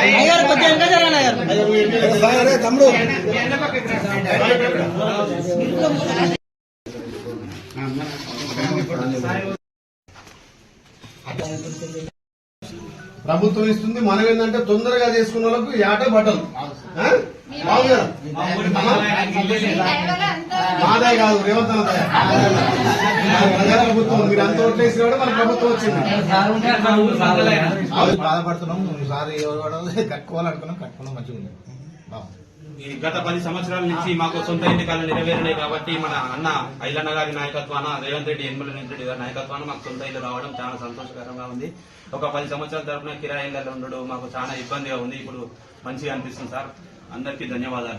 అయ్యారు కొద్దిగా ఎంకరేజ్ అయ్యాను అయ్యారు తమ్ముడు అట్లా ప్రభుత్వం ఇస్తుంది మనం ఏంటంటే తొందరగా చేసుకున్న వాళ్ళకు యాట బట్టలు మాదే కాదు రేవంత్ ప్రజా ప్రభుత్వం మీరు అంత ఓట్లేసి కూడా మన ప్రభుత్వం వచ్చింది బాధపడుతున్నాం సార్ ఎవరు కట్టుకోవాలనుకున్నాం కట్టుకోవడం మంచిగా ఉంది గత పది సంవత్సరాల నుంచి మాకు సొంత ఎన్నికలు నెరవేరినాయి కాబట్టి మన అన్న ఐలన్న గారి నాయకత్వాన రేవంత్ రెడ్డి ఎమ్మెల్యే రెడ్డి గారి నాయకత్వాన మాకు సొంత ఇల్లు రావడం చాలా సంతోషకరంగా ఉంది ఒక పది సంవత్సరాల తరఫున కిరాయిలలో ఉండడం మాకు చాలా ఇబ్బందిగా ఉంది ఇప్పుడు మంచిగా అనిపిస్తుంది సార్ అందరికీ ధన్యవాదాలు